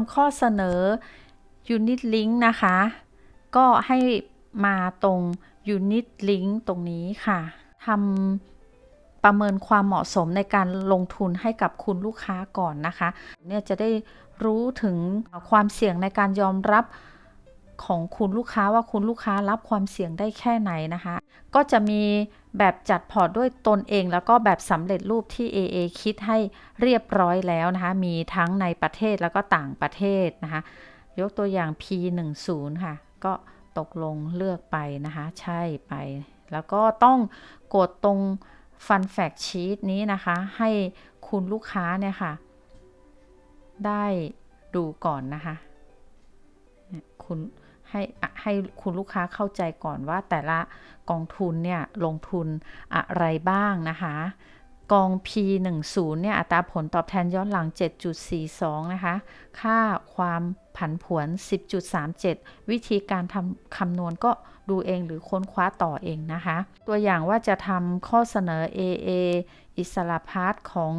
ำข้อเสนอ Unit Link นะคะ ก็ให้มาตรง Unit Link ตรงนี้ค่ะทำประเมินความเหมาะสมในการลงทุนให้กับคุณลูกค้าก่อนนะคะ เนี่ยจะได้รู้ถึงความเสี่ยงในการยอมรับ ของคุณลูกค้าว่าคุณลูกค้ารับความเสี่ยงได้แค่ไหนนะคะ ก็จะมีแบบจัดพอร์ตด้วยตนเอง แล้วก็แบบสำเร็จรูปที่ AA คิดให้เรียบร้อยแล้วนะคะ มีทั้งในประเทศแล้วก็ต่างประเทศนะคะ ยกตัวอย่าง P10 ค่ะ ก็ตกลงเลือกไปนะคะ ใช่ไป แล้วก็ต้องกดตรง Fun Fact Sheet นี้นะคะ ให้คุณลูกค้าเนี่ยค่ะ ได้ดูก่อนนะคะ คุณ ให้ให้คุณลูกค้าเข้าใจก่อนว่าแต่ละกองทุนเนี่ยลงทุนอะไรบ้างนะคะ กอง P10 เนี่ยอัตราผลตอบแทนย้อนหลัง 7.42 นะคะ ค่าความผันผวน 10.37 วิธีการทำคำนวณก็ดูเองหรือค้นคว้าต่อเองนะคะ ตัวอย่างว่าจะทำข้อเสนอ AA อิสระพัฒของ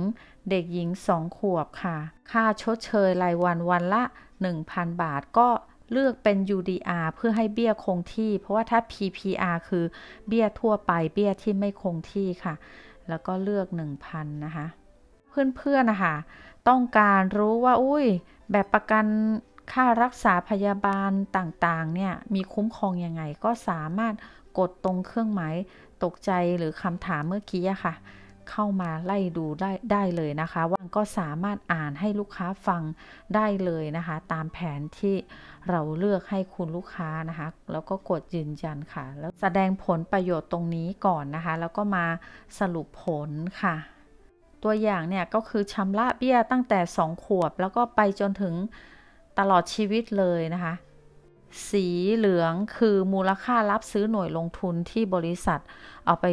เด็กหญิง 2 ขวบค่ะ ค่าชดเชยรายวันวันละ 1,000 บาทก็ เลือกเป็น UDR เพื่อให้เบี้ยคงที่ เพราะว่าถ้า PPR คือเบี้ยทั่วไปเบี้ยที่ไม่คงที่ค่ะ แล้วก็เลือก 1,000 นะคะ เพื่อนๆนะคะต้องการรู้ว่าอุ้ย แบบประกันค่ารักษาพยาบาลต่างๆ เนี่ย มีคุ้มครองยังไง ก็สามารถกดตรงเครื่องหมายตกใจหรือคำถามเมื่อกี้ค่ะ เข้ามาไล่ดูได้ได้เลยนะคะว่า ก็สามารถอ่านให้ลูกค้าฟังได้เลยนะคะ ตามแผนที่เราเลือกให้คุณลูกค้านะคะ แล้วก็กดยืนยันค่ะ แล้วแสดงผลประโยชน์ตรงนี้ก่อนนะคะ แล้วก็มาสรุปผลค่ะตัวอย่างเนี่ยก็คือชำระเบี้ยตั้งแต่ 2 ขวบ แล้วก็ไปจนถึงตลอดชีวิตเลยนะคะ สีเหลืองคือมูลค่ารับซื้อหน่วยลงทุนที่บริษัทเอาไป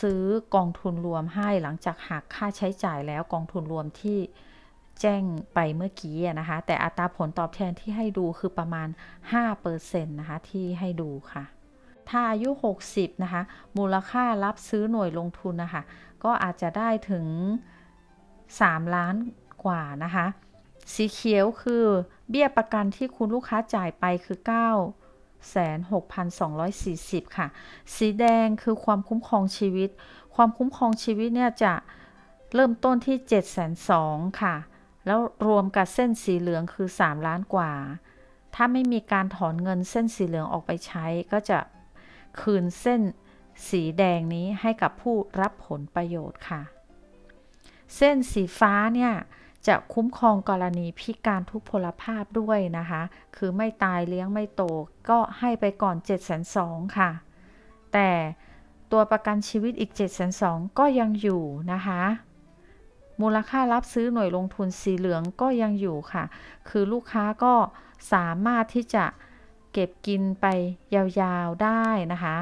ซื้อกองทุนรวมให้หลังจากหักค่าใช้จ่ายแล้วกองทุนรวมที่แจ้งไปเมื่อกี้นะคะ แต่อัตราผลตอบแทนที่ให้ดูคือประมาณ 5%นะคะ ที่ให้ดูค่ะ ถ้าอายุ 60 นะคะ มูลค่ารับซื้อหน่วยลงทุนนะคะ ก็อาจจะได้ถึง 3 ล้านกว่านะคะ สีเขียวคือเบี้ยประกันที่คุณลูกค้าจ่ายไปคือ 9 6,240 ค่ะ สีแดงคือความคุ้มครองชีวิต ความคุ้มครองชีวิตเนี่ยจะเริ่มต้นที่ 702,000ค่ะ แล้วรวมกับเส้นสีเหลืองคือ 3 ล้านกว่า ถ้าไม่มีการถอนเงินเส้นสีเหลืองออกไปใช้ ก็จะคืนเส้นสีแดงนี้ให้กับผู้รับผลประโยชน์ค่ะ เส้นสีฟ้าเนี่ย จะคุ้มครองกรณีพิการทุกพลภาพด้วยนะคะ คือไม่ตายเลี้ยงไม่โตก็ให้ไปก่อน 7 2 0 0 0ค่ะ แต่ตัวประกันชีวิตอีก 7 2 0 0 0ก็ยังอยู่นะคะ มูลค่ารับซื้อหน่วยลงทุนสีเหลืองก็ยังอยู่ค่ะ คือลูกค้าก็สามารถที่จะเก็บกินไปยาวๆได้นะคะ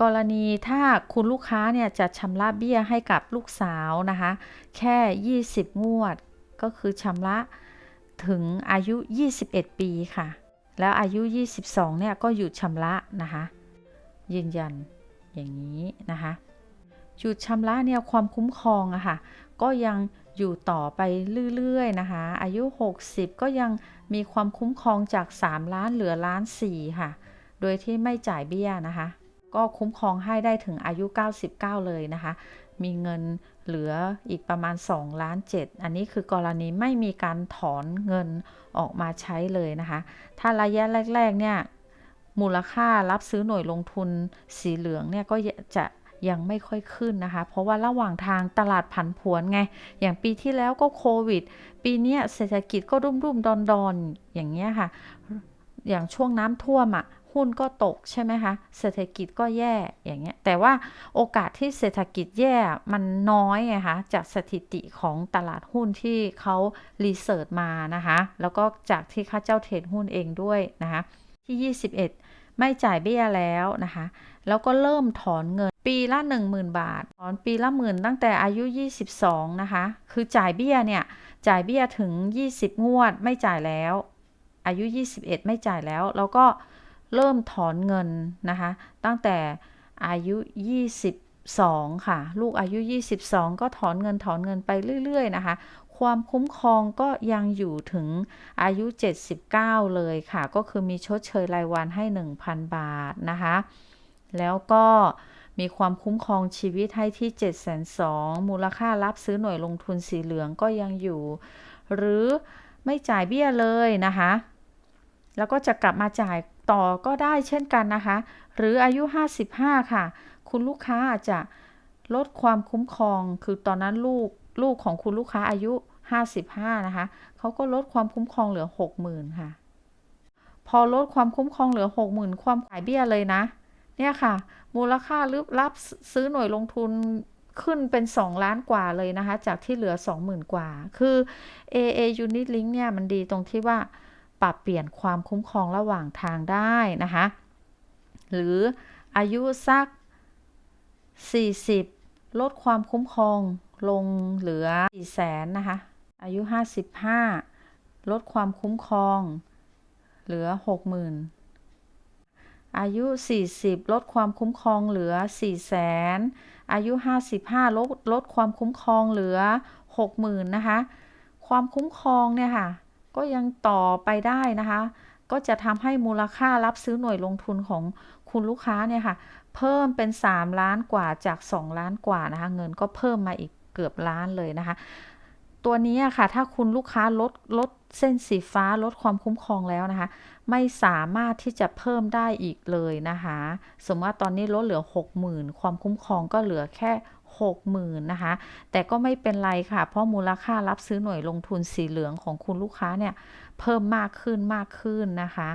กรณีถ้าคุณลูกค้าเนี่ยจะชำระเบี้ยให้กับลูกสาวนะคะ แค่ 20 งวด ก็คือชำระถึงอายุ 21 ปีค่ะ แล้วอายุ 22 เนี่ยก็หยุดชำระนะคะ ยืนยันอย่างนี้นะคะหยุดชำระเนี่ยความคุ้มครองอะค่ะ ก็ยังอยู่ต่อไปเรื่อยๆนะคะ อายุ 60 ก็ยังมีความคุ้มครองจาก 3 ล้านเหลือล้าน4ค่ะ โดยที่ไม่จ่ายเบี้ยนะคะ ก็คุ้มครองให้ได้ถึงอายุ 99 เลยนะคะ มีเงินเหลืออีกประมาณ2ล้าน7อันนี้คือกรณีไม่มีการถอนเงินออกมาใช้เลยนะคะ ถ้าระยะแรก ๆ เนี่ย มูลค่ารับซื้อหน่วยลงทุนสีเหลืองเนี่ยก็จะยังไม่ค่อยขึ้นนะคะ เพราะว่าระหว่างทางตลาดผันผวนไง อย่างปีที่แล้วก็โควิด ปีนี้เศรษฐกิจก็รุ่มรุ่มดอนดอนอย่างเงี้ยค่ะ อย่างช่วงน้ำท่วมอะ่ะ หุ้นก็ตกใช่ไหมคะ เศรษฐกิจก็แย่อย่างเงี้ย แต่ว่าโอกาสที่เศรษฐกิจแย่มันน้อยไงคะ จากสถิติของตลาดหุ้นที่เขารีเสิร์ชมานะคะ แล้วก็จากที่ข้าเจ้าเทรดหุ้นเองด้วยนะคะ ที่ 21 ไม่จ่ายเบี้ยแล้วนะคะ แล้วก็เริ่มถอนเงินปีละ 10,000 บาท ถอนปีละหมื่นตั้งแต่อายุ 22 นะคะ คือจ่ายเบี้ยเนี่ย จ่ายเบี้ยถึง 20 งวดไม่จ่ายแล้ว อายุ 21 ไม่จ่ายแล้ว แล้วก็ เริ่มถอนเงินนะคะ ตั้งแต่อายุ 22 ค่ะ ลูกอายุ 22 ก็ถอนเงินถอนเงินไปเรื่อย ๆ นะคะ ความคุ้มครองก็ยังอยู่ถึงอายุ 79 เลยค่ะ ก็คือมีชดเชยรายวันให้ 1,000 บาทนะคะ แล้วก็มีความคุ้มครองชีวิตให้ที่ 7 2 0 0 0มูลค่ารับซื้อหน่วยลงทุนสีเหลืองก็ยังอยู่ หรือไม่จ่ายเบี้ยเลยนะคะ แล้วก็จะกลับมาจ่าย ต่อก็ได้เช่นกันนะคะ หรืออายุ 55 ค่ะ คุณลูกค้าอาจจะลดความคุ้มครอง คือตอนนั้นลูกลูกของคุณลูกค้าอายุ 55 นะคะ เขาก็ลดความคุ้มครองเหลือ 60,000 ค่ะ พอลดความคุ้มครองเหลือ 60,000 ความขายเบี้ยเลยนะ เนี่ยค่ะ มูลค่ารึรับซื้อหน่วยลงทุนขึ้นเป็น 2 ล้านกว่าเลยนะคะ จากที่เหลือ 20,000 กว่า คือ AA Unit Link เนี่ยมันดีตรงที่ว่า ปรับเปลี่ยนความคุ้มครองระหว่างทางได้นะคะ หรืออายุสัก 40 ลดความคุ้มครองลงเหลือ4แสนนะคะ อายุ 55 ลดความคุ้มครอง เหลือ 60,000 อายุ 40 ลดความคุ้มครองเหลือ4แสนอายุ 55 ลดลดความคุ้มครองเหลือ 60,000 นะคะ ความคุ้มครองเนี่ยค่ะ ก็ยังต่อไปได้นะคะ ก็จะทำให้มูลค่ารับซื้อหน่วยลงทุนของคุณลูกค้าเนี่ยค่ะ เพิ่มเป็น 3 ล้านกว่าจาก 2 ล้านกว่านะคะ เงินก็เพิ่มมาอีกเกือบล้านเลยนะคะ ตัวนี้อะค่ะ ถ้าคุณลูกค้าลดลดเส้นสีฟ้าลดความคุ้มครองแล้วนะคะ ไม่สามารถที่จะเพิ่มได้อีกเลยนะคะ สมมติว่าตอนนี้ลดเหลือ 60,000 ความคุ้มครองก็เหลือแค่ 60,000นะคะ แต่ก็ไม่เป็นไรค่ะ เพราะมูลค่ารับซื้อหน่วยลงทุนสีเหลืองของคุณลูกค้าเนี่ย เพิ่มมากขึ้นมากขึ้นนะคะ